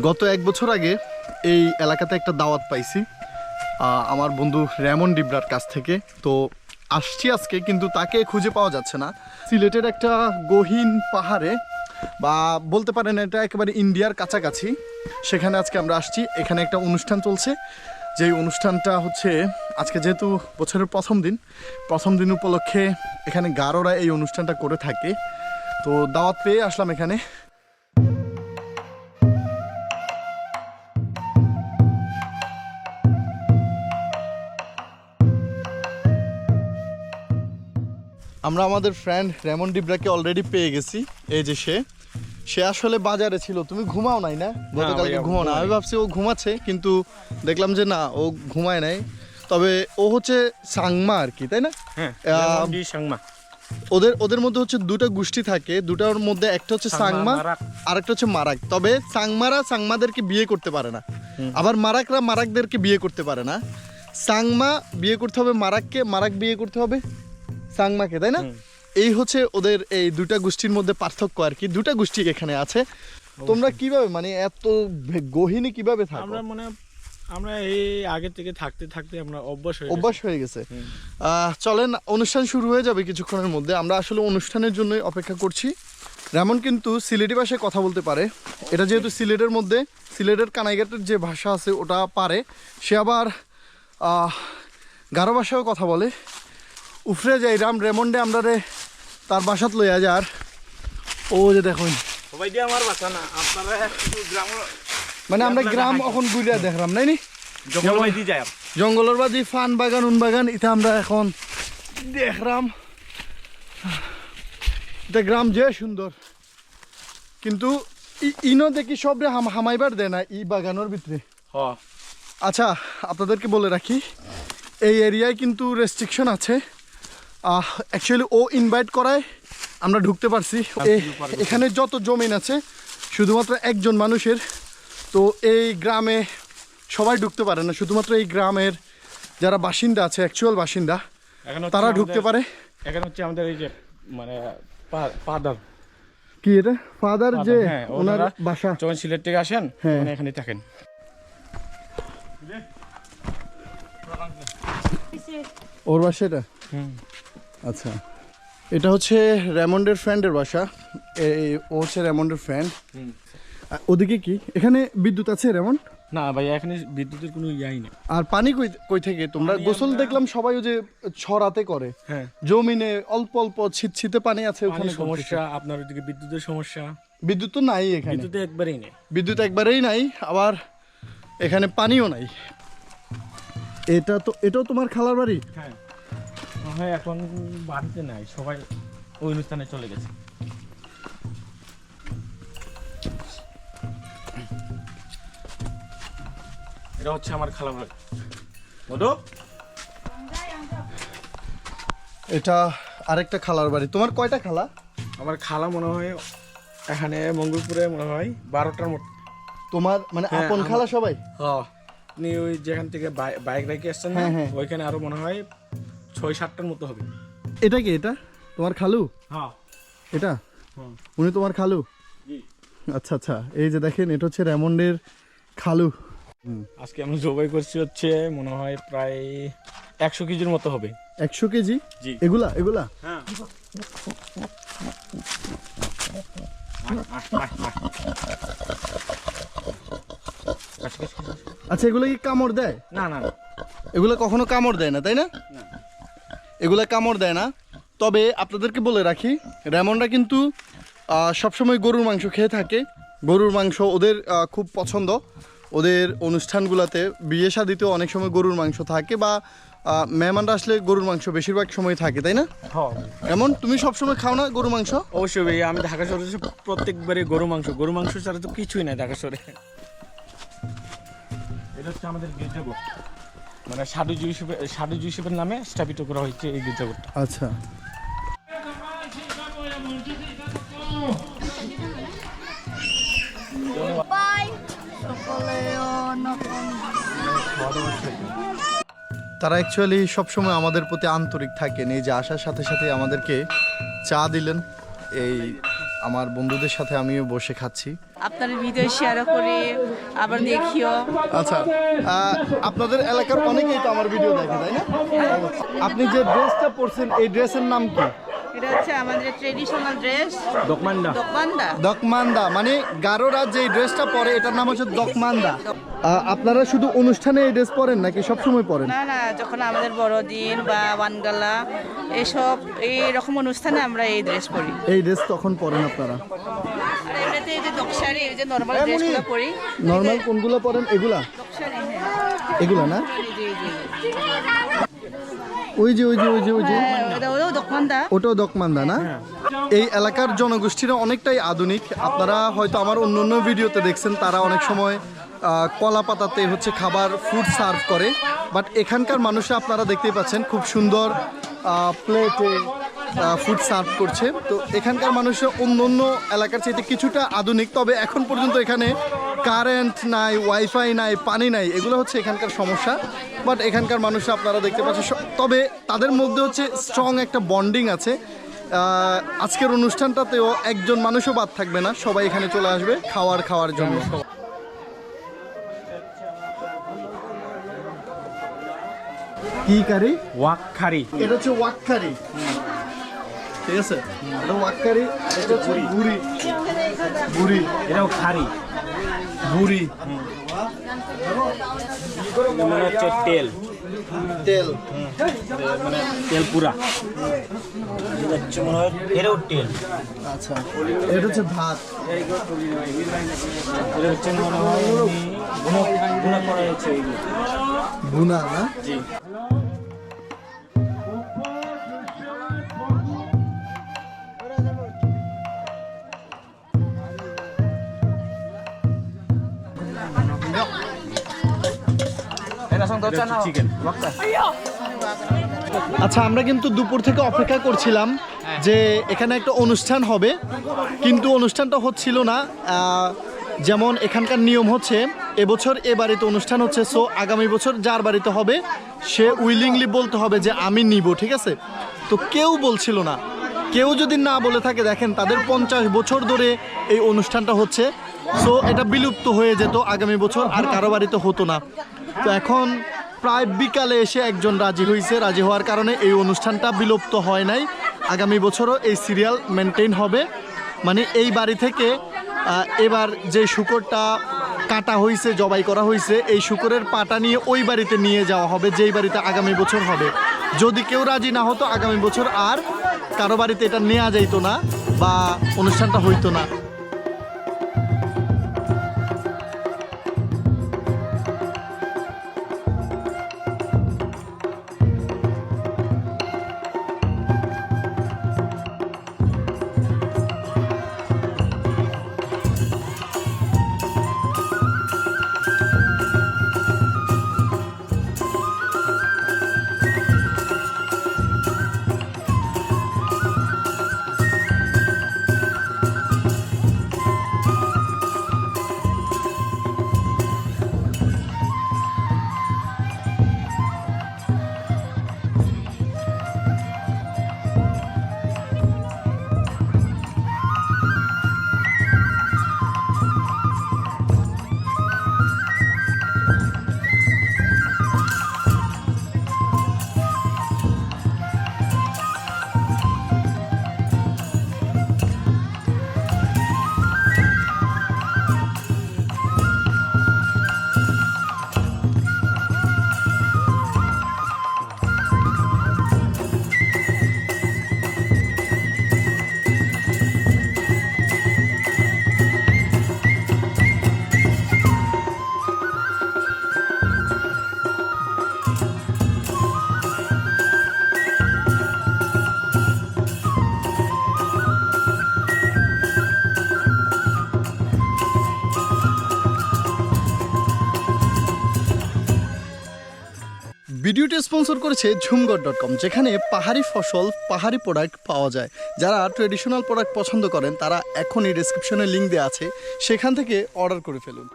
গত এক বছর আগে এই এলাকাতে একটা দাওয়াত পাইছি। আমার বন্ধু রেমন ডিবরার কাছ থেকে। তো আসছি আজকে, কিন্তু তাকে খুঁজে পাওয়া যাচ্ছে না। সিলেটের একটা গহীন পাহাড়ে, বা বলতে পারেন এটা একেবারে ইন্ডিয়ার কাছাকাছি। সেখানে আজকে আমরা আসছি। এখানে একটা অনুষ্ঠান চলছে। যেই অনুষ্ঠানটা হচ্ছে, আজকে যেহেতু বছরের প্রথম দিন প্রথম দিন উপলক্ষে এখানে গারোরা এই অনুষ্ঠানটা করে থাকে। তো দাওয়াত পেয়ে আসলাম এখানে। আমরা আমাদের ফ্রেন্ড রেমন ডিব্রাকে অলরেডি পেয়ে গেছি। এই যে সে সে আসলে বাজারে ছিল। তুমি ঘুমাও নাই না? গতকালকে ঘুমাও না। আমি ভাবছি ও ঘুমাচ্ছে কিন্তু দেখলাম যে না ও ঘুমায় নাই। তবে ও হচ্ছে সাংমা আর কি তাই না? হ্যাঁ সাংমা। ওদের ওদের মধ্যে হচ্ছে দুটো গোষ্ঠী থাকে। দুটার মধ্যে একটা হচ্ছে সাংমা, সাংমা আর একটা হচ্ছে মারাক। তবে সাংমারা সাংমাদেরকে বিয়ে করতে পারে না। আবার মারাকরা মারাকদেরকে বিয়ে করতে পারে না। সাংমা বিয়ে করতে হবে মারাককে মারাক বিয়ে করতে হবে? সাংমাকে তাই না? এই হচ্ছে ওদের এই দুটা গোষ্ঠীর মধ্যে পার্থক্য আর কি। দুটা গোষ্ঠী এখানে আছে। তোমরা কীভাবে মানে এত গহীনে কীভাবে থাকো? আমরা মনে আমরা এই আগে থেকে থাকতে থাকতে আমরা অভ্যাস হয়ে অভ্যাস হয়ে গেছে। চলেন অনুষ্ঠান শুরু হয়ে যাবে কিছুক্ষণের মধ্যে। আমরা আসলে অনুষ্ঠানের জন্যই অপেক্ষা করছি। রামন কিন্তু সিলেটি ভাষায় কথা বলতে পারে। এটা যেহেতু সিলেটের মধ্যে সিলেটের কানাইঘাটের যে ভাষা আছে ওটা পারে। সে আবার গারো ভাষায়ও কথা বলে। উফরে যাই রাম রেমন্ডে আমরা রে তার বাসাত লইয়া যার ও যে দেখুন। সবাই দিয়ে আমার বাসা না আপনারা গ্রাম মানে আমরা গ্রাম। এখন ঘুরিয়া দেখলাম নাই নি? জঙ্গলের বাদি ফান বাগান উন বাগান এটা আমরা এখন দেখলাম। এটা গ্রাম যে সুন্দর। কিন্তু ইনো দেখি সব রে হামাইবার দেয় না ই বাগানের ভিতরে। হ। আচ্ছা আপনাদেরকে বলে রাখি এই এরিয়ায় কিন্তু রেস্ট্রিকশন আছে। অ্যাকচুয়ালি ও ইনভাইট করায় আমরা ঢুকতে পারছি। এখানে যত জমিন আছে শুধুমাত্র একজন মানুষের তো এই গ্রামে সবাই ঢুকতে পারে না। শুধুমাত্র এই গ্রামের যারা বাসিন্দা আছে অ্যাকচুয়াল বাসিন্দা তারা ঢুকতে পারে। এখানে হচ্ছে আমাদের এই যে মানে পাদার কি এটা? ফাদার যে হ্যাঁ, ওনার বাসা। যখন সিলেট থেকে আসেন হ্যাঁ। এখানে থাকেন। ওর বাসা এটা? আচ্ছা। এটা হচ্ছে রেমন্ডের ফ্রেন্ডের বাসা। এই ও হচ্ছে রেমন্ডের ফ্রেন্ড। ওদিকে কি? এখানে বিদ্যুৎ আছে রেমন্ড? না ভাই এখানে বিদ্যুতের কোনো ইয়াই নেই। আর পানি কই কই থেকে? তোমরা গোসল দেখলাম সবাই ওই যে ছড়াতে করে। হ্যাঁ। জমিনে অল্প অল্প ছিটছিতে পানি আছে ওখানে সমস্যা আপনার ওইদিকে বিদ্যুতের সমস্যা। বিদ্যুৎ তো নাই এখানে। বিদ্যুতে একবারেই নেই। বিদ্যুৎ একবারেই নাই আবার এখানে পানিও নাই। এটা তো এটাও তোমার খালার বাড়ি? হ্যাঁ। হ্যাঁ এখন বাড়িতে নাই সবাই ওই অনুষ্ঠানে চলে গেছে। এটা হচ্ছে আমার খালা ভাই। মধু? এটা আরেকটা খালার বাড়ি। তোমার কয়টা খালা? আমার খালা মনে হয় এখানে মঙ্গলপুরে মনে হয় বারোটার মতো। তোমার মানে হ্যাঁ, আপন খালা সবাই? আপনি ওই যেখান থেকে বাই- বাইক রেখে আসছেন না হ্যাঁ, হ্যাঁ। ওইখানে আরও মনে হয় ছয় সাতটার মতো হবে। এটা কি এটা? তোমার খালু? হ্যাঁ। এটা? উনি তোমার খালু? আচ্ছা আচ্ছা। এই যে দেখেন এটা হচ্ছে রেমন্ডের খালু। আজকে আমরা জবাই করছি হচ্ছে মনে হয় প্রায় একশো কেজির মতো হবে। একশো কেজি? জি। এগুলা এগুলা? হ্যাঁ। আচ্ছা এগুলো কি কামড় দেয়? না না এগুলো কখনো কামড় দেয় না তাই না? এগুলো কামড় দেয় না। তবে আপনাদেরকে বলে রাখি রেমনরা কিন্তু সবসময় গরুর মাংস খেয়ে থাকে। গরুর মাংস ওদের খুব পছন্দ। ওদের অনুষ্ঠানগুলোতে বিয়ে শাদিতেও অনেক সময় গরুর মাংস থাকে বা মেহমানরা আসলে গরুর মাংস বেশিরভাগ সময় থাকে তাই না? এমন তুমি সবসময় খাও না গরু মাংস? অবশ্যই আমি ঢাকা শহরে এসে প্রত্যেকবারই গরু মাংস গরু মাংস ছাড়া তো কিছুই নাই ঢাকা শহরে। এটা হচ্ছে আমাদের গির্জাঘর। মানে সাধু ইউসুফের সাধু ইউসুফের নামে স্থাপিত করা হয়েছে এই গির্জাঘরটা। আচ্ছা। তারা অ্যাকচুয়ালি সবসময় আমাদের প্রতি আন্তরিক থাকেন। এই যে আসার সাথে সাথে আমাদেরকে চা দিলেন। এই আমার বন্ধুদের সাথে আমিও বসে খাচ্ছি। আপনার ভিডিও শেয়ার করি আবার দেখিও। আচ্ছা আপনাদের এলাকার অনেকেই তো আমার ভিডিও দেখে তাই না? আপনি যে ড্রেসটা পরছেন এই ড্রেসের নাম কি? এটা হচ্ছে আমাদের ট্রেডিশনাল ড্রেস দোকমান্ডা দোকানদা দকমান্দা মানে গারোরা যে ড্রেসটা পরে এটার নাম হচ্ছে দকমান্দা। আপনারা শুধু অনুষ্ঠানে এই ড্রেস পরেন নাকি সব সময় পরেন? না না যখন আমাদের বড়দিন বা ওয়ানগালা এইসব এই রকম অনুষ্ঠানে আমরা এই ড্রেস পরি। এই ড্রেস তখন পরেন আপনারা? আর এমনিতে এই যে দক্ষারি এই যে নর্মাল ড্রেসগুলো পরি নর্মাল কোনগুলো পরেন? এগুলা? হ্যাঁ। এগুলা না। ওই যে ওই যে ওই যে ওই যে। হ্যাঁ, ওটাও দকমান্দা না? এই এলাকার জনগোষ্ঠীরা অনেকটাই আধুনিক। আপনারা হয়তো আমার অন্য অন্য ভিডিওতে দেখছেন তারা অনেক সময় কলা পাতাতে হচ্ছে খাবার ফুড সার্ভ করে। বাট এখানকার মানুষরা আপনারা দেখতেই পাচ্ছেন খুব সুন্দর প্লেটে ফুড সার্ভ করছে। তো এখানকার মানুষরা অন্য অন্য এলাকার চাইতে কিছুটা আধুনিক তবে এখন পর্যন্ত এখানে কারেন্ট নাই ওয়াইফাই নাই পানি নাই এগুলো হচ্ছে এখানকার সমস্যা। বাট এখানকার মানুষ আপনারা দেখতে পাচ্ছেন তবে তাদের মধ্যে হচ্ছে স্ট্রং একটা বন্ডিং আছে। আজকের অনুষ্ঠানটাতেও একজন মানুষও বাদ থাকবে না সবাই এখানে চলে আসবে খাওয়ার খাওয়ার জন্য। কি কারি ওয়াকখারি এটা হচ্ছে ওয়াক্কারি ঠিক আছে? এটা ওয়াক্কারি এটা বুড়ি। বুড়ি। এটাও খারি বুড়ি। মনে হচ্ছে তেল। তেল। মানে তেল পুরা। এটা হচ্ছে এটাও তেল। আচ্ছা। এটা হচ্ছে ভাত। এটা হচ্ছে মনে হয় গুণা করা এইগুলো ভুনা না? জি। চিকেন আচ্ছা আমরা কিন্তু দুপুর থেকে অপেক্ষা করছিলাম যে এখানে একটা অনুষ্ঠান হবে কিন্তু অনুষ্ঠানটা হচ্ছিল না যেমন এখানকার নিয়ম হচ্ছে এবছর এ বাড়িতে অনুষ্ঠান হচ্ছে সো আগামী বছর যার বাড়িতে হবে সে উইলিংলি বলতে হবে যে আমি নিব ঠিক আছে? তো কেউ বলছিল না কেউ যদি না বলে থাকে, দেখেন তাদের পঞ্চাশ বছর ধরে এই অনুষ্ঠানটা হচ্ছে। সো এটা বিলুপ্ত হয়ে যেত আগামী বছর, আর কারও বাড়িতে হতো না। তো এখন প্রায় বিকালে এসে একজন রাজি হয়েছে রাজি হওয়ার কারণে এই অনুষ্ঠানটা বিলুপ্ত হয় নাই। আগামী বছরও এই সিরিয়াল মেনটেন হবে। মানে এই বাড়ি থেকে এবার যে শুকরটা কাটা হয়েছে জবাই করা হয়েছে এই শুকরের পাটা নিয়ে ওই বাড়িতে নিয়ে যাওয়া হবে, যেই বাড়িতে আগামী বছর হবে। যদি কেউ রাজি না হতো, আগামী বছর আর কারও বাড়িতে এটা নেওয়া যাইতো না বা অনুষ্ঠানটা হইতো না। ভিডিওটি স্পন্সর করেছে ঝুমগড় ডট কম যেখানে পাহাড়ি ফসল, পাহাড়ি প্রোডাক্ট পাওয়া যায়। যারা ট্রেডিশনাল প্রোডাক্ট পছন্দ করেন, তারা এখনই ডিসক্রিপশনে লিঙ্ক দেওয়া আছে। সেখান থেকে অর্ডার করে ফেলুন।